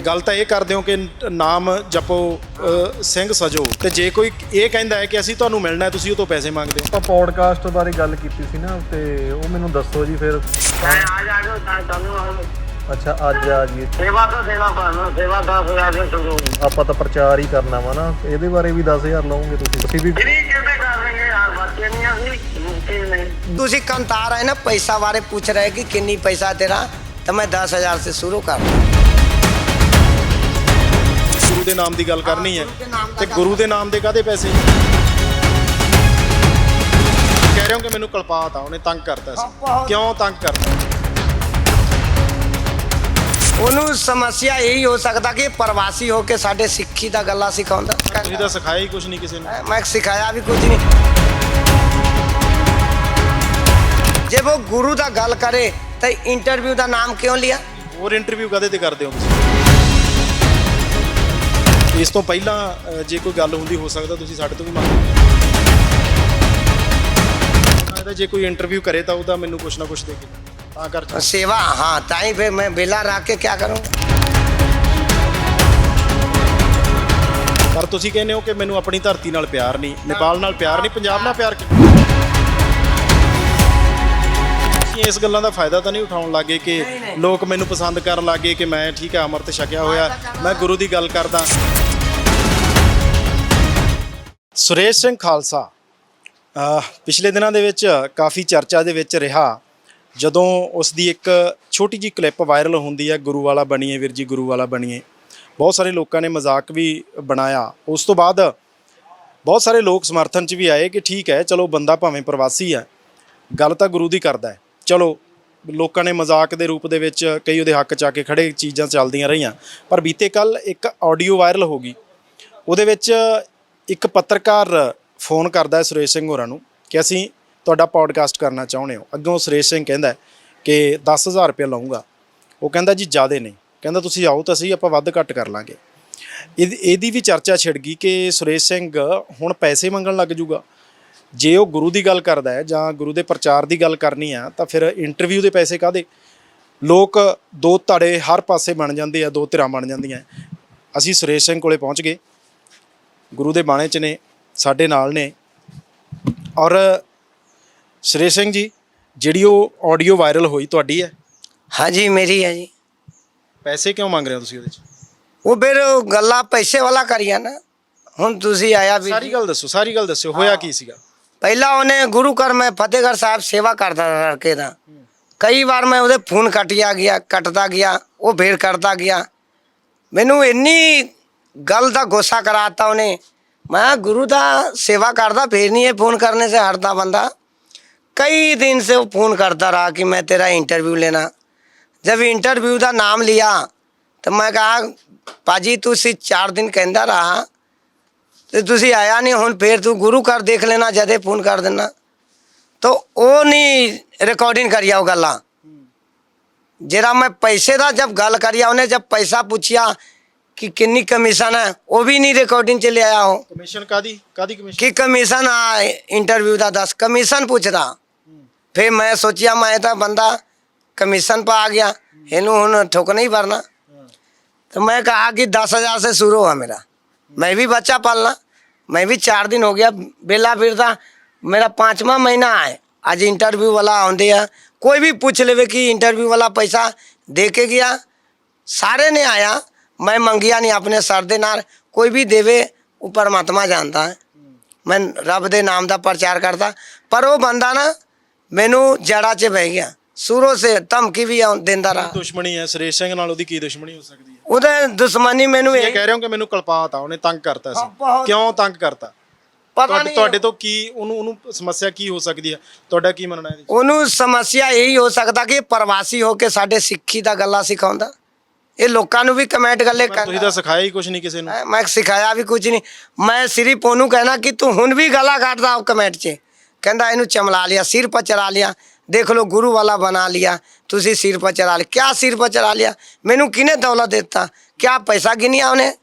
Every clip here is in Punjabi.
ਗੱਲ ਤਾਂ ਇਹ ਕਰਦੇ ਹੋ ਕਿ ਨਾਮ ਜਪੋ ਅ, ਸਿੰਘ ਸਜੋ ਤੇ ਜੇ ਕੋਈ ਇਹ ਕਹਿੰਦਾ ਹੈ ਕਿ ਅਸੀਂ ਤੁਹਾਨੂੰ ਮਿਲਣਾ ਹੈ ਤੁਸੀਂ ਉਹ ਤੋਂ ਪੈਸੇ ਮੰਗਦੇ ਹੋ ਆਪਾਂ ਪੋਡਕਾਸਟ ਬਾਰੇ ਗੱਲ ਕੀਤੀ ਸੀ ਨਾ ਤੇ ਉਹ ਮੈਨੂੰ ਦੱਸੋ ਜੀ ਫਿਰ ਚਾਹੇ ਆ ਜਾ ਕੇ ਚਾਹੇ ਤੁਹਾਨੂੰ ਆਓ। ਅੱਛਾ ਅੱਜ ਆ ਜੀ ਸੇਵਾ ਤਾਂ ਸੇਵਾ ਕਰਨਾ ਸੇਵਾ 10000 ਦੇ ਸ਼ੁਰੂ ਆਪਾਂ ਤਾਂ ਪ੍ਰਚਾਰ ਹੀ ਕਰਨਾ ਵਾ ਨਾ ਇਹਦੇ ਬਾਰੇ ਵੀ 10000 ਲਓਗੇ ਤੁਸੀਂ ਤੁਸੀਂ ਵੀ ਫਰੀ ਕਿਵੇਂ ਕਰ ਲੈਂਗੇ ਯਾਰ ਬੱਚੇ ਨਹੀਂ ਅਸੀਂ ਮੁਕਤੀ ਨਹੀਂ ਤੁਸੀਂ ਕੰਤਾਰ ਹੈ ਨਾ ਪੈਸਾ ਬਾਰੇ ਪੁੱਛ ਰਹੇ ਕਿ ਕਿੰਨੀ ਪੈਸਾ ਤੇਰਾ ਤਾਂ ਮੈਂ 10000 से शुरू कर दूं। ਗੁਰੂ ਦੇ ਨਾਮ ਦੀ ਗੱਲ ਕਰਨੀ ਹੈ ਤੇ ਗੁਰੂ ਦੇ ਨਾਮ ਦੇ ਕਾਦੇ ਪੈਸੇ? ਕਹਿ ਰਹੇ ਹੋ ਕਿ ਮੈਨੂੰ ਕਲਪਾਤਾ ਉਹਨੇ ਤੰਗ ਕਰਤਾ ਸੀ। ਕਿਉਂ ਤੰਗ ਕਰਤਾ? ਉਹਨੂੰ ਸਮੱਸਿਆ ਇਹੀ ਹੋ ਸਕਦਾ ਕਿ ਪ੍ਰਵਾਸੀ ਹੋ ਕੇ ਸਾਡੇ ਸਿੱਖੀ ਦਾ ਗੱਲਾਂ ਸਿਖਾਉਂਦਾ। ਤੁਸੀਂ ਤਾਂ ਸਿਖਾਇਆ ਹੀ ਕੁਝ ਨਹੀਂ ਕਿਸੇ ਨੂੰ। ਮੈਂ ਸਿਖਾਇਆ ਵੀ ਕੁਝ ਨਹੀਂ। ਜੇ ਉਹ ਗੁਰੂ ਦਾ ਗੱਲ ਕਰੇ ਤਾਂ ਇੰਟਰਵਿਊ ਦਾ ਨਾਮ ਕਿਉਂ ਲਿਆ? ਹੋਰ ਇੰਟਰਵਿਊ ਕਦੇ ਤੇ ਕਰਦੇ ਹੋ ਤੁਸੀਂ? ਇਸ ਤੋਂ ਪਹਿਲਾਂ ਅ, ਜੇ ਕੋਈ ਗੱਲ ਹੁੰਦੀ ਹੋ ਸਕਦਾ ਤੁਸੀਂ ਸਾਡੇ ਤੋਂ ਵੀ ਮੰਗ ਇਹਦਾ ਜੇ ਕੋਈ ਇੰਟਰਵਿਊ ਕਰੇ ਤਾਂ ਉਹਦਾ ਮੈਨੂੰ ਕੁਛ ਨਾ ਕੁਛ ਦੇ ਕੇ ਤਾਂ ਕਰ सेवा हाँ ताई फिर मैं बेला रख के क्या करूँ ਪਰ ਤੁਸੀਂ ਕਹਿੰਦੇ ਹੋ ਕਿ ਮੈਨੂੰ ਆਪਣੀ ਧਰਤੀ ਨਾਲ ਪਿਆਰ ਨਹੀਂ ਨੇਪਾਲ ਨਾਲ ਪਿਆਰ ਨਹੀਂ ਪੰਜਾਬ ਨਾਲ ਪਿਆਰ ਕਿਉਂ ਤੁਸੀਂ ਇਸ ਗੱਲਾਂ ਦਾ ਫਾਇਦਾ ਤਾਂ ਨਹੀਂ ਉਠਾਉਣ ਲੱਗੇ ਕਿ ਲੋਕ ਮੈਨੂੰ ਪਸੰਦ ਕਰਨ ਲੱਗੇ ਕਿ ਮੈਂ ਠੀਕ ਹੈ ਅੰਮ੍ਰਿਤ ਛਕਿਆ ਹੋਇਆ ਮੈਂ ਗੁਰੂ ਦੀ ਗੱਲ ਕਰਦਾ ਸੁਰੇਸ਼ ਸਿੰਘ ਖਾਲਸਾ ਪਿਛਲੇ ਦਿਨਾਂ ਦੇ ਵਿੱਚ ਕਾਫੀ ਚਰਚਾ ਦੇ ਵਿੱਚ ਰਿਹਾ, ਜਦੋਂ ਉਸ ਦੀ ਇੱਕ ਛੋਟੀ ਜੀ ਕਲਿੱਪ ਵਾਇਰਲ ਹੁੰਦੀ ਹੈ, ਗੁਰੂ ਵਾਲਾ ਬਣੀਏ ਵੀਰ ਜੀ, ਗੁਰੂ ਵਾਲਾ ਬਣੀਏ। ਬਹੁਤ ਸਾਰੇ ਲੋਕਾਂ ਨੇ ਮਜ਼ਾਕ ਵੀ ਬਣਾਇਆ। ਉਸ ਤੋਂ ਬਾਅਦ ਬਹੁਤ ਸਾਰੇ ਲੋਕ ਸਮਰਥਨ 'ਚ ਵੀ ਆਏ ਕਿ ਠੀਕ ਹੈ, ਚਲੋ ਬੰਦਾ ਭਾਵੇਂ ਪ੍ਰਵਾਸੀ ਹੈ, ਗੱਲ ਤਾਂ ਗੁਰੂ ਦੀ ਕਰਦਾ ਹੈ। ਚਲੋ, ਲੋਕਾਂ ਨੇ ਮਜ਼ਾਕ ਦੇ ਰੂਪ ਦੇ ਵਿੱਚ ਕਈ ਉਹਦੇ ਹੱਕ 'ਚ ਆ ਕੇ ਖੜੇ ਚੀਜ਼ਾਂ ਚੱਲਦੀਆਂ ਰਹੀਆਂ, ਪਰ ਬੀਤੇ ਕੱਲ ਇੱਕ ਆਡੀਓ ਵਾਇਰਲ ਹੋ ਗਈ। ਉਹਦੇ ਵਿੱਚ ਇੱਕ ਪੱਤਰਕਾਰ ਫੋਨ ਕਰਦਾ ਹੈ ਸੁਰੇਸ਼ ਸਿੰਘ ਹੋਰਾਂ ਨੂੰ ਕਿ ਅਸੀਂ ਤੁਹਾਡਾ ਪੋਡਕਾਸਟ ਕਰਨਾ ਚਾਹੁੰਦੇ ਹਾਂ। ਅੱਗੋਂ ਸੁਰੇਸ਼ ਸਿੰਘ ਕਹਿੰਦਾ ਹੈ ਕਿ 10000 ਰੁਪਏ ਲਵਾਂਗਾ ਉਹ ਕਹਿੰਦਾ ਜੀ ਜ਼ਿਆਦੇ ਨਹੀਂ। ਕਹਿੰਦਾ ਤੁਸੀਂ ਆਓ ਤਾਂ ਸਹੀ, ਆਪਾਂ ਵੱਧ ਘੱਟ ਕਰ ਲਾਂਗੇ। ਇਹਦੀ ਇਹਦੀ ਵੀ ਚਰਚਾ ਛਿੜ ਗਈ ਕਿ ਸੁਰੇਸ਼ ਸਿੰਘ ਹੁਣ ਪੈਸੇ ਮੰਗਣ ਲੱਗ ਜੂਗਾ। ਜੇ ਉਹ ਗੁਰੂ ਦੀ ਗੱਲ ਕਰਦਾ ਹੈ ਜਾਂ ਗੁਰੂ ਦੇ ਪ੍ਰਚਾਰ ਦੀ ਗੱਲ ਕਰਨੀ ਆ, ਤਾਂ ਫਿਰ ਇੰਟਰਵਿਊ ਦੇ ਪੈਸੇ ਕਾਦੇ ਲੋਕ ਦੋ ਧੜੇ ਹਰ ਪਾਸੇ ਬਣ ਜਾਂਦੇ ਆ, ਦੋ ਧਿਰਾਂ ਬਣ ਜਾਂਦੀਆਂ। ਅਸੀਂ ਸੁਰੇਸ਼ ਸਿੰਘ ਕੋਲੇ ਪਹੁੰਚ ਗਏ। ਗੁਰੂ ਦੇ ਬਾਣੇ 'ਚ ਨੇ ਸਾਡੇ ਨਾਲ ਨੇ। ਔਰ ਸ਼੍ਰੀ ਸਿੰਘ ਜੀ ਜਿਹੜੀ ਉਹ ਆਡੀਓ ਵਾਇਰਲ ਹੋਈ ਤੁਹਾਡੀ ਹੈ? ਹਾਂਜੀ ਮੇਰੀ ਹੈ ਜੀ। ਪੈਸੇ ਕਿਉਂ ਮੰਗ ਰਹੇ ਹੋ ਤੁਸੀਂ ਉਹਦੇ 'ਚ? ਉਹ ਫਿਰ ਗੱਲਾਂ ਪੈਸੇ ਵਾਲਾ ਕਰੀਆ ਨਾ। ਹੁਣ ਤੁਸੀਂ ਆਇਆ ਵੀ ਸਾਰੀ ਗੱਲ ਦੱਸੋ ਸਾਰੀ ਗੱਲ ਦੱਸੋ ਹੋਇਆ ਕੀ ਸੀਗਾ? ਪਹਿਲਾਂ ਉਹਨੇ ਗੁਰੂ ਘਰ ਮੈਂ ਫਤਿਹਗੜ੍ਹ ਸਾਹਿਬ ਸੇਵਾ ਕਰਦਾ ਰਕੇ ਦਾ। ਕਈ ਵਾਰ ਮੈਂ ਉਹਦੇ ਫੋਨ ਕੱਟਿਆ ਗਿਆ ਕੱਟਦਾ ਗਿਆ ਉਹ ਫੇਰ ਕਰਦਾ ਗਿਆ। ਮੈਨੂੰ ਇੰਨੀ ਗੱਲ ਦਾ ਗੁੱਸਾ ਕਰਾਤਾ ਉਹਨੇ ਮੈਂ ਗੁਰੂ ਦਾ सेवा करता फिर नहीं है फोन करने से हटता बंदा कई दिन से वो फोन करता रहा कि मैं तेरा इंटरव्यू लेना जब इंटरव्यू का नाम लिया तो मैं कहा पाजी तू सी चार दिन कहता रहा ਤੇ ਤੁਸੀਂ ਆਇਆ ਨਹੀਂ ਹੁਣ ਫੇਰ ਤੂੰ ਗੁਰੂ ਘਰ ਦੇਖ ਲੈਣਾ ਜਦੇ ਫੋਨ ਕਰ ਦੇਣਾ ਤਾਂ ਉਹ ਨਹੀਂ ਰਿਕਾਰਡਿੰਗ ਕਰਿਆ ਉਹ ਗੱਲਾਂ ਜਿਹੜਾ ਮੈਂ ਪੈਸੇ ਦਾ ਜਬ ਗੱਲ ਕਰਿਆ ਉਹਨੇ ਜਬ ਪੈਸਾ ਪੁੱਛਿਆ कि किन्नी कमीशन है वो भी नहीं रिकॉर्डिंग चले आया हूँ। कमीशन कादी? कादी कमीशन? कि कमीशन इंटरव्यू था दस कमीशन पूछ रहा हम्म। फिर मैं सोचिया मैं था बंदा कमीशन पर आ गया इनू हूँ ठोक नहीं भरना। हाँ। तो मैं कहा कि दस हज़ार से शुरू हुआ मेरा। मैं भी बच्चा पालना। मैं भी चार दिन हो गया बेला बिरदा मेरा पाँचवा महीना है आज इंटरव्यू वाला आंदे है कोई भी पूछ लेवे कि इंटरव्यू वाला पैसा दे के गया। सारे ने आया। ਮੈਂ ਮੰਗਿਆ ਨਹੀਂ ਆਪਣੇ ਸਰ ਦੇ ਨਾਲ ਕੋਈ ਵੀ ਦੇਵੇ ਉਹ ਪਰਮਾਤਮਾ ਜਾਣਦਾ। ਮੈਂ ਰੱਬ ਦੇ ਨਾਮ ਦਾ ਪ੍ਰਚਾਰ ਕਰਦਾ। ਪਰ ਉਹ ਬੰਦਾ ਨਾ ਮੈਨੂੰ ਜੜਾ 'ਚ ਬਹਿ ਗਿਆ। ਸ਼ੁਰੂ ਸੇ ਧਮਕੀ ਵੀ ਦਿੰਦਾ ਰਹਾ। ਦੁਸ਼ਮਣੀ ਹੈ ਸੁਰੇਸ਼ ਸਿੰਘ ਨਾਲ ਉਹਦੀ ਕੀ ਦੁਸ਼ਮਣੀ ਹੋ ਸਕਦੀ ਹੈ? ਉਹਦੇ ਦੁਸ਼ਮਣੀ ਮੈਨੂੰ ਇਹ ਕਹਿ ਰਹੇ ਹੋ ਕਿ ਮੈਨੂੰ ਕਲਪਾਤਾ ਉਹਨੇ ਤੰਗ ਕਰਤਾ ਸੀ। ਬਹੁਤ। ਕਿਉਂ ਤੰਗ ਕਰਤਾ? ਤੁਹਾਡੇ ਤੋਂ ਕੀ ਉਹਨੂੰ ਉਹਨੂੰ ਸਮੱਸਿਆ ਕੀ ਹੋ ਸਕਦੀ ਹੈ? ਤੁਹਾਡਾ ਕੀ ਮੰਨਣਾ ਹੈ ਉਹਨੂੰ ਸਮੱਸਿਆ ਇਹੀ ਹੋ ਸਕਦਾ ਕਿ ਪ੍ਰਵਾਸੀ ਹੋ ਕੇ ਸਾਡੇ ਸਿੱਖੀ ਦਾ ਗੱਲਾਂ ਸਿਖਾਉਂਦਾ। ਇਹ ਲੋਕਾਂ ਨੂੰ ਵੀ ਕਮੈਂਟ ਗੱਲੇ ਪਰ ਤੁਸੀਂ ਤਾਂ ਸਿਖਾਇਆ ਹੀ ਕੁਝ ਨਹੀਂ ਕਿਸੇ ਨੂੰ। ਮੈਂ ਸਿਖਾਇਆ ਵੀ ਕੁਝ ਨਹੀਂ। ਮੈਂ ਸਿਰਫ ਉਹਨੂੰ ਕਹਿਣਾ ਕਿ ਤੂੰ ਹੁਣ ਵੀ ਗਲਾ ਕੱਢਦਾ ਉਹ ਕਮੈਂਟ 'ਚ। ਕਹਿੰਦਾ ਇਹਨੂੰ ਚਮਲਾ ਲਿਆ ਸਿਰ ਪਰ ਚੜਾ ਲਿਆ। ਦੇਖ ਲਓ ਗੁਰੂ ਵਾਲਾ ਬਣਾ ਲਿਆ। ਤੁਸੀਂ ਸਿਰ ਪਰ ਚੜਾ ਲਿਆ। ਕਿਆ ਸਿਰ ਪਰ ਚੜਾ ਲਿਆ? ਮੈਨੂੰ ਕਿਹਨੇ ਦੌਲਤ ਦਿੱਤਾ? ਕਿਆ ਪੈਸਾ ਗਿਣਿਆ ਉਹਨੇ?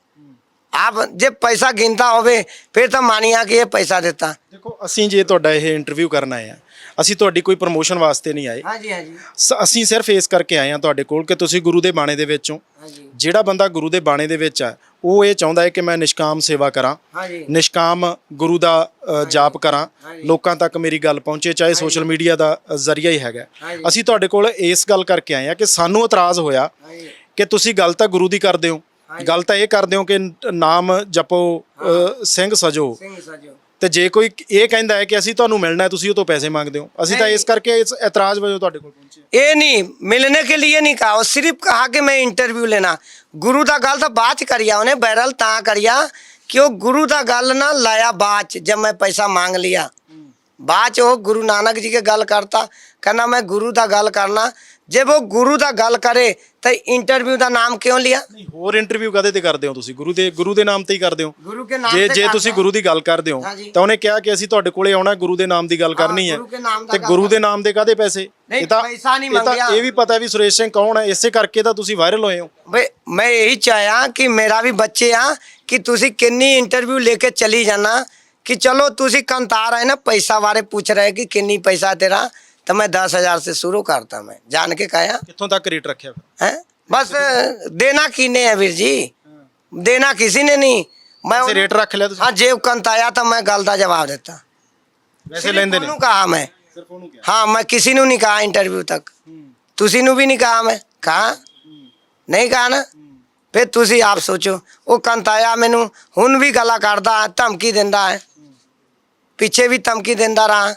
ਆਪ ਜੇ ਪੈਸਾ ਗਿਣਤਾ ਹੋਵੇ ਫਿਰ ਤਾਂ ਮਾਨੀਆ ਕਿ ਇਹ ਪੈਸਾ ਦਿੱਤਾ। ਦੇਖੋ ਅਸੀਂ ਜੇ ਤੁਹਾਡਾ ਇਹ ਇੰਟਰਵਿਊ ਕਰਨ ਆਏ ਆ ਅਸੀਂ ਤੁਹਾਡੀ ਕੋਈ ਪ੍ਰਮੋਸ਼ਨ ਵਾਸਤੇ ਨਹੀਂ ਆਏ। ਹਾਂਜੀ ਹਾਂਜੀ। ਸ- ਅਸੀਂ ਸਿਰਫ ਇਸ ਕਰਕੇ ਆਏ ਹਾਂ ਤੁਹਾਡੇ ਕੋਲ ਕਿ ਤੁਸੀਂ ਗੁਰੂ ਦੇ ਬਾਣੇ ਦੇ ਵਿੱਚੋਂ ਹਾਂਜੀ। ਜਿਹੜਾ ਬੰਦਾ ਗੁਰੂ ਦੇ ਬਾਣੇ ਦੇ ਵਿੱਚ ਹੈ ਉਹ ਇਹ ਚਾਹੁੰਦਾ ਹੈ ਕਿ ਮੈਂ ਨਿਸ਼ਕਾਮ ਸੇਵਾ ਕਰਾਂ ਹਾਂਜੀ। ਨਿਸ਼ਕਾਮ ਗੁਰੂ ਦਾ ਅ, ਜਾਪ ਕਰਾਂ ਹਾਂਜੀ। ਲੋਕਾਂ ਤੱਕ ਮੇਰੀ ਗੱਲ ਪਹੁੰਚੇ ਚਾਹੇ ਸੋਸ਼ਲ ਮੀਡੀਆ ਦਾ ਅ, ਜ਼ਰੀਆ ਹੀ ਹੈਗਾ। ਹਾਂਜੀ। ਅਸੀਂ ਤੁਹਾਡੇ ਕੋਲ ਇਸ ਗੱਲ ਕਰਕੇ ਆਏ ਹਾਂ ਕਿ ਸਾਨੂੰ ਇਤਰਾਜ਼ ਹੋਇਆ ਹਾਂਜੀ। ਕਿ ਤੁਸੀਂ ਗੱਲ ਤਾਂ ਗੁਰੂ ਦੀ ਕਰਦੇ ਹੋ ਗੱਲ ਤਾਂ ਇਹ ਕਰਦੇ ਹੋ ਕਿ ਨਾਮ ਜਪੋ ਅ, ਸਿੰਘ ਸਜੋ। ਸਿੰਘ ਸਜੋ। ਤੇ ਜੇ ਕੋਈ ਇਹ ਕਹਿੰਦਾ ਹੈ ਕਿ ਅਸੀਂ ਤੁਹਾਨੂੰ ਮਿਲਣਾ ਹੈ ਤੁਸੀਂ ਉਹ ਤੋਂ ਪੈਸੇ ਮੰਗਦੇ ਹੋ ਅਸੀਂ ਤਾਂ ਇਸ ਕਰਕੇ ਇਸ ਇਤਰਾਜ਼ ਵਜੋਂ ਤੁਹਾਡੇ ਕੋਲ ਪਹੁੰਚੇ ਹਾਂ। ये नहीं मिलने के लिए नहीं कहा वो सिर्फ कहा कि मैं इंटरव्यू लेना गुरु का गल तो बात च करिया उन्हें बैरल ता करिया कि वो गुरु का गल ना लाया बाद च, जब मैं पैसा मांग लिया बाद च वो गुरु नानक जी के गल करता कहना मैं गुरु का गल करना ਜੇ ਉਹ ਗੁਰੂ ਦਾ ਗੱਲ ਕਰੇ ਤਾਂ ਇੰਟਰਵਿਊ ਦਾ ਨਾਮ ਕਿਉਂ ਲਿਆ? ਨਹੀਂ ਹੋਰ ਇੰਟਰਵਿਊ ਕਾਦੇ ਤੇ ਕਰਦੇ ਹੋ ਤੁਸੀਂ? ਗੁਰੂ ਦੇ ਗੁਰੂ ਦੇ ਨਾਮ ਤੇ ਹੀ ਕਰਦੇ ਹੋ? ਜੇ ਜੇ ਤੁਸੀਂ ਗੁਰੂ ਦੀ ਗੱਲ ਕਰਦੇ ਹੋ ਤਾਂ ਉਹਨੇ ਕਿਹਾ ਕਿ ਅਸੀਂ ਤੁਹਾਡੇ ਕੋਲੇ ਆਉਣਾ ਗੁਰੂ ਦੇ ਨਾਮ ਦੀ ਗੱਲ ਕਰਨੀ ਹੈ। ਤੇ ਗੁਰੂ ਦੇ ਨਾਮ ਦੇ ਕਾਦੇ ਪੈਸੇ? ਨਹੀਂ, ਪੈਸਾ ਨਹੀਂ ਮੰਗਿਆ। ਇਹ ਵੀ ਪਤਾ ਵੀ ਸੁਰੇਸ਼ ਸਿੰਘ ਕੌਣ ਹੈ ਇਸੇ ਕਰਕੇ ਤਾਂ ਤੁਸੀਂ ਵਾਇਰਲ ਹੋਏ ਹੋ। ਬਈ ਮੈਂ ਇਹੀ ਚਾਹਿਆ ਕਿ ਮੇਰਾ ਵੀ ਬੱਚੇ ਆ ਕਿ ਤੁਸੀਂ ਕਿੰਨੀ ਇੰਟਰਵਿਊ ਲੈ ਕੇ ਚਲੀ ਜਾਣਾ ਕਿ ਚਲੋ ਤੁਸੀਂ ਕੰਤਾਰ ਹੈ ਨਾ ਪੈਸਾ ਬਾਰੇ ਪੁੱਛ ਰਹੇ ਕਿ ਕਿੰਨੀ ਪੈਸਾ ਤੇਰਾ ਤਾਂ ਮੈਂ 10000 से शुरू करता मैं जान के कहा ਕਿੱਥੋਂ ਤੱਕ ਰੇਟ ਰੱਖਿਆ ਫਿਰ है बस देना किने है वीर जी देना किसी ने नहीं मैं ਵੈਸੇ ਰੇਟ ਰੱਖ ਲਿਆ ਤੁਸੀਂ हाँ जेब कंताया तो मैं गल का जवाब देता ਵੈਸੇ ਲੈਂਦੇ ਨੇ ਉਹਨੂੰ ਕਹਾ ਮੈਂ ਸਿਰਫ ਉਹਨੂੰ ਕਿਹਾ हाँ मैं किसी ਨੂੰ नहीं कहा इंटरव्यू तक ਤੁਸੀਂ ਨੂੰ ਵੀ ਨਹੀਂ ਕਹਾ ਮੈਂ ਕਹਾ ਨਹੀਂ ਕਹਾ ਨਾ ਫਿਰ ਤੁਸੀਂ ਆਪ ਸੋਚੋ ਉਹ ਕੰਤਾਇਆ ਮੈਨੂੰ ਹੁਣ ਵੀ ਗਲਾ ਕੱਢਦਾ ਹੈ, ਧਮਕੀ ਦਿੰਦਾ ਹੈ ਪਿੱਛੇ ਵੀ ਧਮਕੀ ਦਿੰਦਾ ਰਹਾ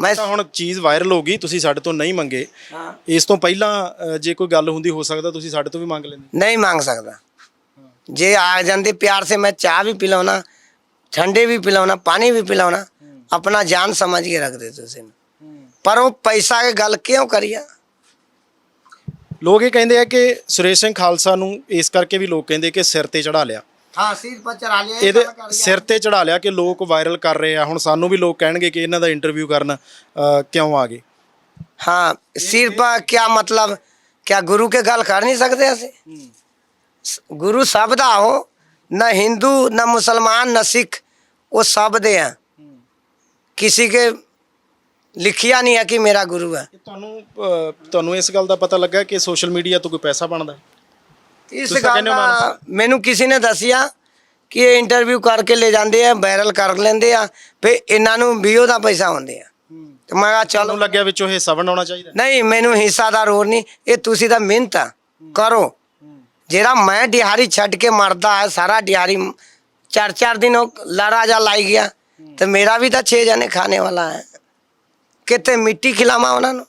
ਮੈਂ ਤਾਂ ਹੁਣ ਚੀਜ਼ ਵਾਇਰਲ ਹੋ ਗਈ ਤੁਸੀਂ ਸਾਡੇ ਤੋਂ ਨਹੀਂ ਮੰਗੇ। ਹਾਂ, ਇਸ ਤੋਂ ਪਹਿਲਾਂ ਅ, ਜੇ ਕੋਈ ਗੱਲ ਹੁੰਦੀ ਹੋ ਸਕਦਾ ਤੁਸੀਂ ਸਾਡੇ ਤੋਂ ਵੀ ਮੰਗ ਲੈਂਦੇ। ਨਹੀਂ ਮੰਗ ਸਕਦਾ। ਜੇ ਆ ਜਾਂਦੇ ਪਿਆਰ ਸੇ ਮੈਂ ਚਾਹ ਵੀ ਪਿਲਾਉਣਾ ਠੰਡੇ ਵੀ ਪਿਲਾਉਣਾ ਪਾਣੀ ਵੀ ਪਿਲਾਉਣਾ ਆਪਣਾ ਜਾਨ ਸਮਝ ਕੇ ਰੱਖ ਦੇ ਤੁਸੀਂ ਪਰ ਉਹ ਪੈਸਾ ਕੇ ਗੱਲ ਕਿਉਂ ਕਰੀਆ ਲੋਕ ਇਹ ਕਹਿੰਦੇ ਆ ਕਿ ਸੁਰੇਸ਼ ਸਿੰਘ ਖਾਲਸਾ ਨੂੰ ਇਸ ਕਰਕੇ ਵੀ ਲੋਕ ਕਹਿੰਦੇ ਕਿ ਸਿਰ ਤੇ ਚੜਾ ਲਿਆ। ਹਾਂ ਸਿਰ ਪਰ ਚੜਾ ਲਿਆ ਇਹਦੇ ਸਿਰ ਤੇ ਚੜਾ ਲਿਆ ਕਿ ਲੋਕ ਵਾਇਰਲ ਕਰ ਰਹੇ ਆ ਹੁਣ ਸਾਨੂੰ ਵੀ ਲੋਕ ਕਹਿਣਗੇ ਕਿ ਇਹਨਾਂ ਦਾ ਇੰਟਰਵਿਊ ਕਰਨ ਅ, ਕਿਉਂ ਆ ਗਏ हाँ सिर पर क्या मतलब क्या गुरु के गल कर नहीं सकते ऐसे गुरु शब्द हो न हिंदू न मुसलमान न सिख वो शब्द हैं किसी के लिखिया नहीं है कि मेरा गुरु है ਕਿ ਤੁਹਾਨੂੰ ਅ, ਤੁਹਾਨੂੰ ਇਸ ਗੱਲ ਦਾ ਪਤਾ ਲੱਗਾ ਕਿ ਸੋਸ਼ਲ ਮੀਡੀਆ ਤੋਂ ਕੋਈ ਪੈਸਾ ਬਣਦਾ ਹੈ ਇਸ ਤੁਸੀਂ ਗੱਲ ਕਹਿੰਦੇ ਹੋ। ਦਾ ਮੈਨੂੰ ਕਿਸੇ ਨੇ ਦੱਸਿਆ ਕਿ ਇਹ ਇੰਟਰਵਿਊ ਕਰਕੇ ਲੈ ਜਾਂਦੇ ਆ ਵਾਇਰਲ ਕਰ ਲੈਂਦੇ ਆ ਫੇ ਇਹਨਾਂ ਨੂੰ ਵੀਓ ਦਾ ਪੈਸਾ ਹੁੰਦੇ ਆ। ਤੇ ਮੈਂ ਕਿਹਾ ਚਲੋ। ਤੁਹਾਨੂੰ ਲੱਗਿਆ ਵਿੱਚੋਂ ਹਿੱਸਾ ਬਣਾਉਣਾ ਚਾਹੀਦਾ? ਨਹੀਂ ਮੈਨੂੰ ਹਿੱਸਾ ਦਾ ਰੋਲ ਨਹੀਂ। ਇਹ ਤੁਸੀਂ ਤਾਂ ਮਿਹਨਤ ਆ। ਕਰੋ। ਜਿਹੜਾ ਮੈਂ ਦਿਹਾੜੀ ਛੱਡ ਕੇ ਮਰਦਾ ਹੈ ਸਾਰਾ ਦਿਹਾੜੀ ਚਾਰ ਚਾਰ ਦਿਨ ਉਹ ਲੜਾ ਜਾ ਲਾਈ ਗਿਆ। ਤੇ ਮੇਰਾ ਵੀ ਤਾਂ 6 ਜਣੇ ਖਾਣੇ ਵਾਲਾ ਹੈ ਕਿਤੇ ਮਿੱਟੀ ਖਿਲਾਵਾਂ ਉਹਨਾਂ ਨੂੰ?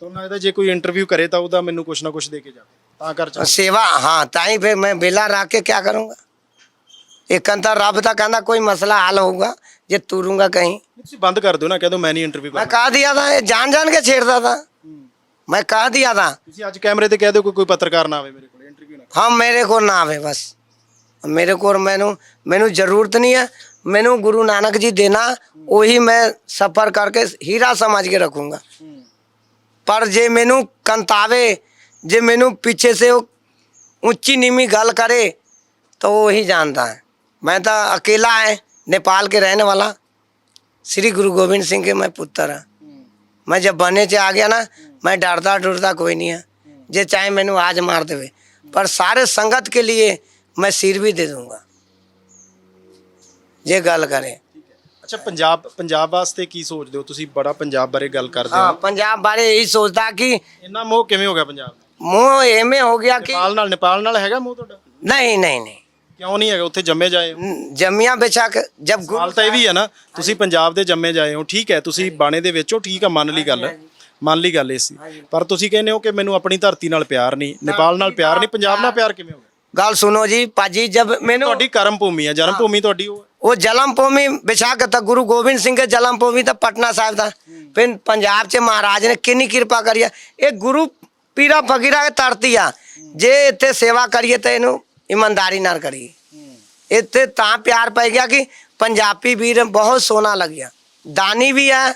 ਤੁਹਾਨੂੰ ਲੱਗਦਾ ਜੇ ਕੋਈ ਇੰਟਰਵਿਊ ਕਰੇ ਤਾਂ ਉਹਦਾ ਮੈਨੂੰ ਕੁਛ ਨਾ ਕੁਛ ਦੇ ਕੇ ਜਾਵੇ? ਤਾਂ ਕਰ ਚਾ ਸੇਵਾ ਹਾਂ ਤਾਂ ਹੀ ਫਿਰ ਮੈਂ ਬੇਲਾ ਰੱਖ ਕੇ ਕੀ ਕਰੂੰਗਾ ਇੱਕ ਅੰਤਰ ਰੱਬ ਤਾਂ ਕਹਿੰਦਾ ਕੋਈ ਮਸਲਾ ਹੱਲ ਹੋਊਗਾ ਜੇ ਤੁਰੂੰਗਾ ਕਹੀਂ ਤੁਸੀਂ ਬੰਦ ਕਰ ਦਿਓ ਨਾ ਕਹਿ ਦਿਓ ਮੈਂ ਨਹੀਂ ਇੰਟਰਵਿਊ ਮੈਂ ਕਰਨਾ ਕਹਾ ਦਿਆ था ये जान जान के छेड़ता था मैं कहा दिया था ਤੁਸੀਂ ਅੱਜ ਕੈਮਰੇ ਤੇ ਕਹਿ ਦਿਓ ਕੋਈ ਕੋਈ ਪੱਤਰਕਾਰ ਨਾ ਆਵੇ ਮੇਰੇ ਕੋਲ ਇੰਟਰਵਿਊ ਨਾ ਹਾਂ ਮੇਰੇ ਕੋਲ ਨਾ ਆਵੇ ਬਸ ਮੇਰੇ ਕੋਲ ਮੈਨੂੰ ਮੈਨੂੰ ਜ਼ਰੂਰਤ ਨਹੀਂ ਹੈ ਮੈਨੂੰ ਗੁਰੂ ਨਾਨਕ ਜੀ ਦੇਣਾ ਉਹੀ ਮੈਂ ਸਫਰ ਕਰਕੇ ਹੀਰਾ ਸਮਝ ਕੇ ਰੱਖੂੰਗਾ ਪਰ ਜੇ ਮੈਨੂੰ ਕੰਤਾਵੇ ਜੇ ਮੈਨੂੰ ਪਿੱਛੇ ਸੇ ਉਹ ਉੱਚੀ ਨੀਵੀਂ ਗੱਲ करे तो वो ही जानता है मैं तो अकेला है नेपाल के रहने वाला श्री गुरु गोविंद सिंह के मैं पुत्र हाँ मैं जब बनने से आ गया ना मैं डरता डरता कोई नहीं है जे चाहे मैंने आज मार देवे पर सारे संगत के लिए मैं सिर भी दे दूंगा जे गल करे ਅੱਛਾ ਪੰਜਾਬ ਪੰਜਾਬ ਵਾਸਤੇ ਕੀ ਸੋਚਦੇ ਹੋ ਤੁਸੀਂ ਬੜਾ ਪੰਜਾਬ ਬਾਰੇ ਗੱਲ ਕਰਦੇ हाँ ਹੋ पंजाब बारे यही सोचता कि ਇੰਨਾ ਮੋਹ ਕਿਵੇਂ ਹੋ ਗਿਆ ਪੰਜਾਬ ਦਾ? ਮੂੰਹ ਐਵੇਂ ਹੋ ਗਿਆ ਕਿ ਨੇਪਾਲ ਨਾਲ ਨੇਪਾਲ ਨਾਲ ਹੈਗਾ ਮੂੰਹ ਤੁਹਾਡਾ? ਨਹੀਂ ਨਹੀਂ ਨਹੀਂ। ਕਿਉਂ ਨਹੀਂ ਹੈਗਾ? ਉੱਥੇ ਜੰਮੇ ਜਾਏ ਹੋ? ਬੇਸ਼ੱਕ ਜਬ ਗੁਰੂ- ਹਾਲ ਵੀ ਹੈ ਨਾ ਤੁਸੀਂ ਪੰਜਾਬ ਦੇ ਜੰਮੇ ਜਾਏ ਹੋ ਠੀਕ ਹੈ ਤੁਸੀਂ ਬਾਣੇ ਦੇ ਵਿੱਚ ਠੀਕ ਆ ਮੰਨ ਲਈ ਗੱਲ। ਮੰਨ ਲਈ ਗੱਲ ਇਸ ਪਰ ਤੁਸੀਂ ਕਹਿੰਦੇ ਹੋ ਕਿ ਮੈਨੂੰ ਆਪਣੀ ਧਰਤੀ ਨਾਲ ਪਿਆਰ ਨਹੀਂ ਨੇਪਾਲ ਨਾਲ ਪਿਆਰ ਨਹੀਂ ਪੰਜਾਬ ਨਾਲ ਪਿਆਰ ਕਿਵੇਂ ਹੋਗਾ ਗੱਲ ਸੁਣੋ ਜੀ ਪਾਜੀ ਜਬ ਮੈਨੂੰ ਤੁਹਾਡੀ ਕਰਮ ਭੂਮੀ ਹੈ ਜਨਮ ਭੂਮੀ ਤੁਹਾਡੀ ਉਹ ਹੈ। ਜਲਮ ਭੂਮੀ ਬੇਸ਼ੱਕ ਤਾਂ ਗੁਰੂ ਗੋਬਿੰਦ ਸਿੰਘ ਦਾ ਜਲਮ ਭੂਮੀ ਤਾਂ ਪਟਨਾ ਸਾਹਿਬ ਦਾ। ਫਿਰ ਪੰਜਾਬ 'ਚ ਮਹਾਰਾਜ ਨੇ ਕਿੰਨੀ ਕਿਰਪਾ ਕਰੀ ਇਹ ਗੁਰੂ पीरा फकीरा के तरती आ जे इतने सेवा करिए तो इनू ईमानदारी नाल करिए इतने ता प्यार पै गया कि पंजाबी वीर बहुत सोना लग गया दानी भी है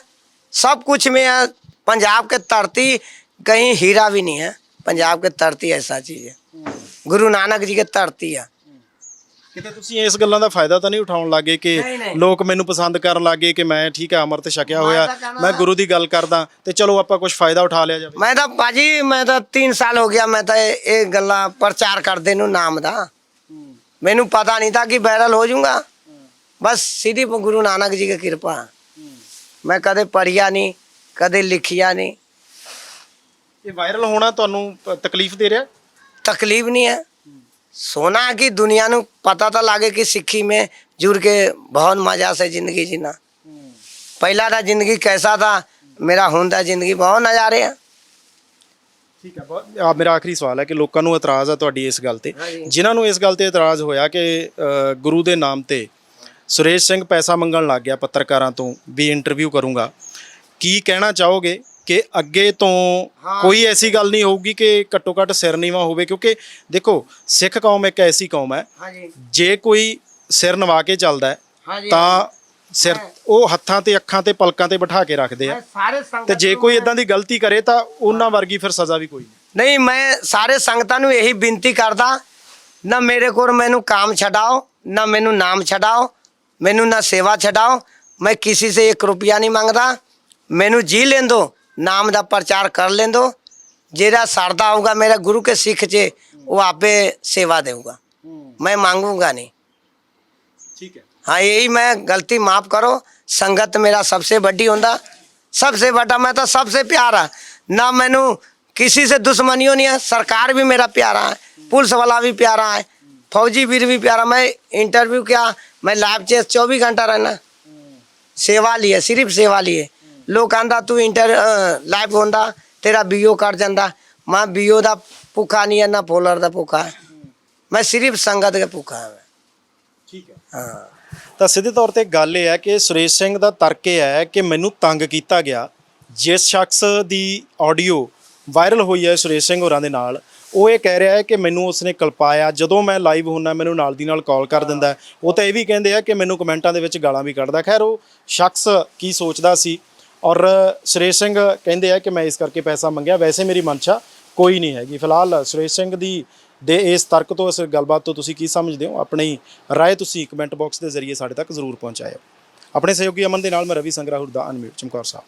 सब कुछ में है पंजाब के धरती कहीं हीरा भी नहीं है पंजाब के धरती ऐसा चीज़ है गुरु नानक जी के धरती है ਕਿਤੇ ਤੁਸੀਂ ਇਸ ਗੱਲਾਂ ਦਾ ਫਾਇਦਾ ਤਾਂ ਨਹੀਂ ਉਠਾਉਣ ਲੱਗੇ ਕਿ ਲੋਕ ਮੈਨੂੰ ਪਸੰਦ ਕਰਨ ਲੱਗੇ ਕਿ ਮੈਂ ਠੀਕ ਆ ਅਮਰਤ ਛਕਿਆ ਹੋਇਆ ਮੈਂ ਗੁਰੂ ਦੀ ਗੱਲ ਕਰਦਾ ਤੇ ਚਲੋ ਆਪਾਂ ਕੁਝ ਫਾਇਦਾ ਉਠਾ ਲਿਆ ਜਾਵੇ। ਮੈਂ ਤਾਂ ਭਾਜੀ ਮੈਂ ਤਾਂ 3 ਸਾਲ ਹੋ ਗਿਆ ਮੈਂ ਤਾਂ ਇਹ ਗੱਲਾਂ ਪ੍ਰਚਾਰ ਕਰਦੇ ਨੂੰ ਨਾਮ ਦਾ। ਮੈਨੂੰ ਪਤਾ ਨਹੀਂ ਤਾਂ ਕਿ ਵਾਇਰਲ ਹੋ ਜਾਊਗਾ। ਬਸ ਸਿੱਧੀ ਗੁਰੂ ਨਾਨਕ ਜੀ ਦੀ ਕਿਰਪਾ। ਮੈਂ ਕਦੇ ਪੜਿਆ ਨਹੀਂ ਕਦੇ ਲਿਖਿਆ ਨਹੀਂ। ਇਹ ਵਾਇਰਲ ਹੋਣਾ ਤੁਹਾਨੂੰ ਤਕਲੀਫ ਦੇ ਰਿਹਾ? ਤਕਲੀਫ ਨਹੀਂ ਹੈ। सोना की दुनिया ਨੂੰ ਪਤਾ ਤਾਂ ਲੱਗੇ ਕਿ ਸਿੱਖੀ में जुड़ के बहुत मजा से जिंदगी जीना पहला था जिंदगी कैसा था मेरा ਹੁੰਦਾ ਜ਼ਿੰਦਗੀ ਬਹੁਤ ਨਜ਼ਾਰੇ ਆ ਠੀਕ ਹੈ ਬਹੁਤ ਆ ਮੇਰਾ ਆਖਰੀ ਸਵਾਲ ਹੈ ਕਿ ਲੋਕਾਂ ਨੂੰ ਇਤਰਾਜ਼ ਆ ਤੁਹਾਡੀ ਇਸ ਗੱਲ ਤੇ ਹਾਂਜੀ। ਜਿਨ੍ਹਾਂ ਨੂੰ ਇਸ ਗੱਲ ਤੇ ਇਤਰਾਜ਼ ਹੋਇਆ ਕਿ ਅ, ਗੁਰੂ ਦੇ ਨਾਮ ਤੇ ਸੁਰੇਸ਼ ਸਿੰਘ ਪੈਸਾ ਮੰਗਣ ਲੱਗ ਗਿਆ ਪੱਤਰਕਾਰਾਂ ਤੋਂ ਵੀ ਇੰਟਰਵਿਊ ਕਰੂੰਗਾ ਕੀ ਕਹਿਣਾ ਚਾਹੋਗੇ ਕਿ ਅੱਗੇ ਤੋਂ ਕੋਈ ਐਸੀ ਗੱਲ ਨਹੀਂ ਹੋਊਗੀ ਕਿ ਘੱਟੋ ਘੱਟ ਸਿਰ ਨੀਵਾ ਹੋਵੇ ਕਿਉਂਕਿ ਦੇਖੋ ਸਿੱਖ ਕੌਮ ਇੱਕ ਐਸੀ ਕੌਮ ਹੈ। ਹਾਂਜੀ। ਜੇ ਕੋਈ ਸਿਰ ਨਵਾ ਕੇ ਚੱਲਦਾ ਤਾਂ ਸਿਰ ਉਹ ਹੱਥਾਂ ਤੇ ਅੱਖਾਂ ਤੇ ਪਲਕਾਂ ਤੇ ਬਿਠਾ ਕੇ ਰੱਖਦੇ ਆ। ਤੇ ਜੇ ਕੋਈ ਇਦਾਂ ਦੀ ਗਲਤੀ ਕਰੇ ਤਾਂ ਉਹਨਾਂ ਵਰਗੀ ਫਿਰ ਸਜ਼ਾ ਵੀ ਕੋਈ ਨਹੀਂ। ਨਹੀਂ ਮੈਂ ਸਾਰੇ ਸੰਗਤਾਂ ਨੂੰ ਇਹੀ ਬੇਨਤੀ ਕਰਦਾ ਨਾ ਮੇਰੇ ਕੋਲ ਮੈਨੂੰ ਕੰਮ ਛਡਾਓ ਨਾ ਮੈਨੂੰ ਨਾਮ ਛਡਾਓ ਮੈਨੂੰ ਨਾ ਸੇਵਾ ਛਡਾਓ ਮੈਂ ਕਿਸੇ ਸੇ 1 ਰੁਪਿਆ ਨਹੀਂ ਮੰਗਦਾ ਮੈਨੂੰ ਜੀ ਲੈਣ ਦੋ ਨਾਮ ਦਾ ਪ੍ਰਚਾਰ ਕਰ ਲੈਣ ਦੋ ਜਿਹੜਾ ਸਰਦਾ ਹੋਊਗਾ ਮੇਰਾ ਗੁਰੂ ਕੇ ਸਿੱਖ 'ਚ ਉਹ ਆਪੇ ਸੇਵਾ ਦੇਊਗਾ मैं मांगूंगा नहीं ਠੀਕ ਹੈ हाँ यही मैं गलती माफ करो संगत मेरा सबसे बड़ी होंदा सबसे बड़ा मैं तो सबसे प्यारा ना मैनू किसी से दुश्मनियों नहीं है सरकार भी मेरा प्यारा है पुलिस वाला भी प्यारा है फौजी वीर भी प्यारा मैं इंटरव्यू किया मैं लाइव चेस चौबीस घंटा रहना सेवा लिए सिर्फ सेवा लिए ਲੋਕਾਂ ਦਾ ਤੂੰ ਇੰਟਰ ਲਾਈਵ ਹੁੰਦਾ ਤੇਰਾ ਬੀਓ ਕਰ ਜਾਂਦਾ। ਮੈਂ ਬੀਓ ਦਾ ਭੁੱਖਾ ਨਹੀਂ ਐ ਨਾ ਫੋਲਰ ਦਾ ਭੁੱਖਾ। ਮੈਂ ਸਿਰਫ ਸੰਗਤ ਦਾ ਭੁੱਖਾ ਹਾਂ। ਠੀਕ ਹੈ। ਹਾਂ। ਤਾਂ ਸਿੱਧੇ ਤੌਰ ਤੇ ਗੱਲ ਇਹ ਹੈ ਕਿ ਸੁਰੇਸ਼ ਸਿੰਘ ਦਾ ਤਰਕ ਇਹ ਹੈ ਕਿ ਮੈਨੂੰ ਤੰਗ ਕੀਤਾ ਗਿਆ। ਜਿਸ ਸ਼ਖਸ ਦੀ ਆਡੀਓ ਵਾਇਰਲ ਹੋਈ ਹੈ ਸੁਰੇਸ਼ ਸਿੰਘ ਹੋਰਾਂ ਦੇ ਨਾਲ ਉਹ ਇਹ ਕਹਿ ਰਿਹਾ ਹੈ ਕਿ ਮੈਨੂੰ ਉਸਨੇ ਕਲਪਾਇਆ। ਜਦੋਂ ਮੈਂ ਲਾਈਵ ਹੁੰਨਾ ਮੈਨੂੰ ਨਾਲ ਦੀ ਨਾਲ ਕਾਲ ਕਰ ਦਿੰਦਾ ਉਹ ਤਾਂ ਇਹ ਵੀ ਕਹਿੰਦੇ ਆ ਕਿ ਮੈਨੂੰ ਕਮੈਂਟਾਂ ਦੇ ਵਿੱਚ ਗਾਲਾਂ ਵੀ ਕੱਢਦਾ। ਖੈਰ ਉਹ ਸ਼ਖਸ ਕੀ ਸੋਚਦਾ ਸੀ? ਔਰ ਸੁਰੇਸ਼ ਸਿੰਘ ਕਹਿੰਦੇ ਆ ਕਿ ਮੈਂ ਇਸ ਕਰਕੇ ਪੈਸਾ ਮੰਗਿਆ, ਵੈਸੇ ਮੇਰੀ ਮਨਸ਼ਾ ਕੋਈ ਨਹੀਂ ਹੈਗੀ। ਫਿਲਹਾਲ ਸੁਰੇਸ਼ ਸਿੰਘ ਦੀ ਦੇ ਇਸ ਤਰਕ ਤੋਂ, ਇਸ ਗੱਲਬਾਤ ਤੋਂ ਤੁਸੀਂ ਕੀ ਸਮਝਦੇ ਹੋ? ਆਪਣੀ ਰਾਏ ਤੁਸੀਂ ਕਮੈਂਟ ਬਾਕਸ ਦੇ ਜ਼ਰੀਏ ਸਾਡੇ ਤੱਕ ਜ਼ਰੂਰ ਪਹੁੰਚਾਇਓ। ਆਪਣੇ ਸਹਿਯੋਗੀ ਅਮਨ ਦੇ ਨਾਲ ਮੈਂ ਰਵੀ ਸੰਗਰਾਹੁਰ ਦਾ ਅਨਮਿਊਟ ਚਮਕੌਰ ਸਾਹਿਬ।